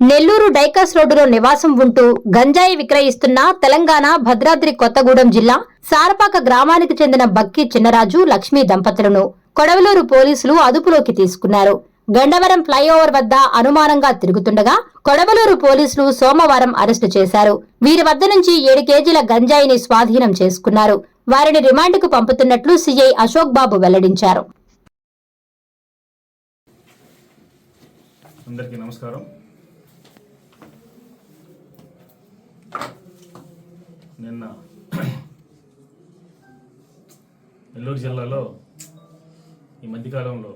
నెల్లూరు డైకాస్ రోడ్డులో నివాసం ఉంటూ గంజాయి విక్రయిస్తున్న తెలంగాణ భద్రాద్రి కొత్తగూడెం జిల్లా సారపాక గ్రామానికి చెందిన బక్కి చిన్నరాజు లక్ష్మీ దంపతులను కొడవలూరు పోలీసులు అదుపులోకి తీసుకున్నారు. గండవరం ఫ్లైఓవర్ వద్ద అనుమానంగా తిరుగుతుండగా కొడవలూరు పోలీసులు సోమవారం అరెస్టు చేశారు. వీరి వద్ద నుంచి ఏడు కేజీల గంజాయిని స్వాధీనం చేసుకున్నారు. వారిని రిమాండ్కు పంపుతున్నట్లు సీఐ అశోక్ బాబు వెల్లడించారు. అందరికీ నమస్కారం. నిన్న నెల్లూరు జిల్లాలో ఈ మధ్యకాలంలో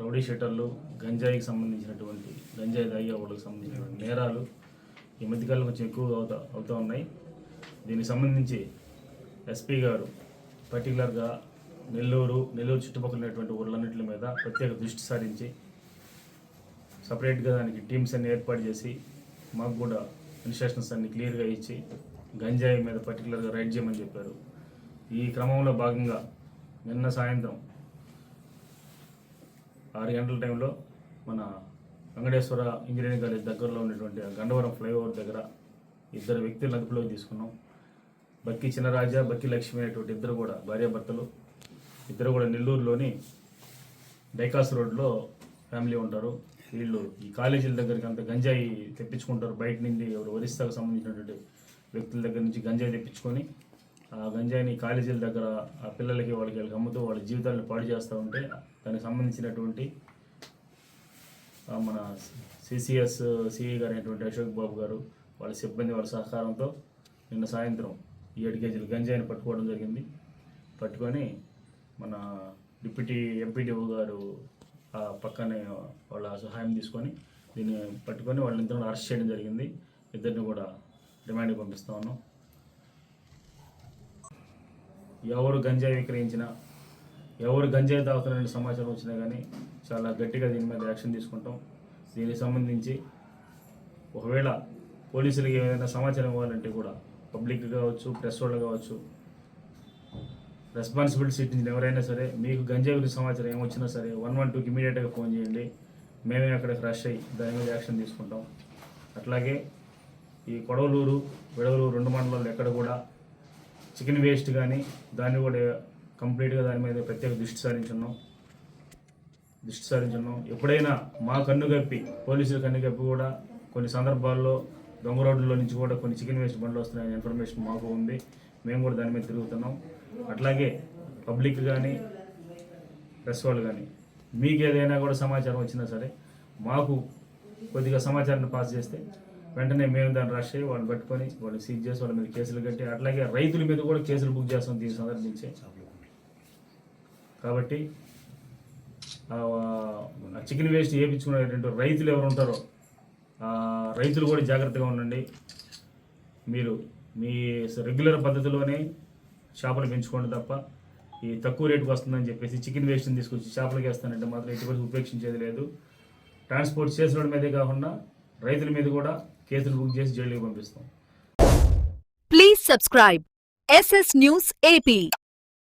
రౌడీ షీటర్లు గంజాయికి సంబంధించినటువంటి గంజాయి తాగే వాళ్ళకి సంబంధించినటువంటి నేరాలు ఈ మధ్యకాలం కొంచెం ఎక్కువగా అవుతా అవుతూ ఉన్నాయి. దీనికి సంబంధించి ఎస్పీ గారు పర్టికులర్గా నెల్లూరు నెల్లూరు చుట్టుపక్కల ఉన్నటువంటి ఊళ్ళన్నింటి మీద ప్రత్యేక దృష్టి సారించి సపరేట్గా దానికి టీమ్స్ అన్ని ఏర్పాటు చేసి మాకు కూడా ఇన్స్ట్రక్షన్స్ అన్ని క్లియర్గా ఇచ్చి గంజాయి మీద పర్టికులర్గా రైడ్ చేయమని చెప్పారు. ఈ క్రమంలో భాగంగా నిన్న సాయంత్రం ఆరు గంటల టైంలో మన వెంకటేశ్వర ఇంజనీరింగ్ కాలేజ్ దగ్గరలో ఉన్నటువంటి గండవరం ఫ్లైఓవర్ దగ్గర ఇద్దరు వ్యక్తులను అదుపులోకి తీసుకున్నాం. బక్కి చిన్నరాజా బక్కి లక్ష్మి అనేటువంటి ఇద్దరు కూడా భార్యాభర్తలు. ఇద్దరు కూడా నెల్లూరులోని డైకాస్ రోడ్లో ఫ్యామిలీ ఉంటారు. వీళ్ళు ఈ కాలేజీల దగ్గరికి అంత గంజాయి తెప్పించుకుంటారు. బయట నుండి ఎవరు ఒరిస్సాకు సంబంధించినటువంటి వ్యక్తుల దగ్గర నుంచి గంజాయి తెప్పించుకొని ఆ గంజాయిని కాలేజీల దగ్గర ఆ పిల్లలకి వాళ్ళకి వీళ్ళకి అమ్ముతూ వాళ్ళ జీవితాలను పాడు చేస్తూ ఉంటే దానికి సంబంధించినటువంటి మన సిసిఎస్ సిఈ గారు అయినటువంటి అశోక్ బాబు గారు వాళ్ళ సిబ్బంది వాళ్ళ సహకారంతో నిన్న సాయంత్రం ఈ ఏడు కేజీలు గంజాయిని పట్టుకోవడం జరిగింది. పట్టుకొని మన డిప్యూటీ ఎంపీడీఓ గారు ఆ పక్కనే వాళ్ళ సహాయం తీసుకొని దీన్ని పట్టుకొని వాళ్ళిద్దరిని అరెస్ట్ చేయడం జరిగింది. ఇద్దరిని కూడా రిమాండ్కి పంపిస్తా ఉన్నాం. ఎవరు గంజాయి విక్రయించినా ఎవరు గంజాయి తాగుతున్నారని సమాచారం వచ్చినా కానీ చాలా గట్టిగా దీని మీద యాక్షన్ తీసుకుంటాం. దీనికి సంబంధించి ఒకవేళ పోలీసులకి ఏదైనా సమాచారం ఇవ్వాలంటే కూడా పబ్లిక్ కావచ్చు ప్రెస్ వాళ్ళు కావచ్చు రెస్పాన్సిబిలిటీ సీట్ ఎవరైనా సరే మీకు గంజాయి గురించి సమాచారం ఏమొచ్చినా సరే వన్ వన్ టూకి ఇమీడియట్గా ఫోన్ చేయండి. మేమే అక్కడికి రష్ అయ్యి దాని మీద యాక్షన్ తీసుకుంటాం. అట్లాగే ఈ కొడవలూరు విడవలూరు రెండు మండలాలు ఎక్కడ కూడా చికెన్ వేస్ట్ కానీ దాన్ని కూడా కంప్లీట్గా దాని మీద ప్రత్యేక దృష్టి సారించున్నాం. దృష్టి సారించున్నాం. ఎప్పుడైనా మా కన్ను కప్పి పోలీసుల కన్ను కప్పి కూడా కొన్ని సందర్భాల్లో దొంగ రోడ్లలో నుంచి కూడా కొన్ని చికెన్ వేస్ట్ బండ్లు వస్తున్నాయనే ఇన్ఫర్మేషన్ మాకు ఉంది. మేము కూడా దాని మీద తిరుగుతున్నాం. అట్లాగే పబ్లిక్ కానీ ప్రెస్ వాళ్ళు కానీ మీకు ఏదైనా కూడా సమాచారం వచ్చినా సరే మాకు కొద్దిగా సమాచారాన్ని పాస్ చేస్తే వెంటనే మేము దాన్ని రష్ అయ్యి వాళ్ళు పట్టుకొని వాళ్ళని సీజ్ చేసి వాళ్ళ మీద కేసులు కట్టి అట్లాగే రైతుల మీద కూడా కేసులు బుక్ చేస్తాం దీన్ని సందర్భించి కాబట్టి చికెన్ వేస్ట్ వేయించుకునేటువంటి రైతులు ఎవరు ఉంటారో రైతులు కూడా జాగ్రత్తగా ఉండండి. మీరు మీ రెగ్యులర్ పద్ధతిలోనే చేపలు పెంచుకోండి తప్ప ఈ తక్కువ రేటుకి వస్తుందని చెప్పేసి చికెన్ వేస్ట్ని తీసుకొచ్చి చేపలకి వేస్తానంటే మాత్రం ఎటువంటి ఉపేక్షించేది లేదు. ట్రాన్స్పోర్ట్ చేసిన మీదే కాకుండా రైతుల మీద కూడా కేసులు బుక్ చేసి జైలుకి పంపిస్తాం Please subscribe SS News AP.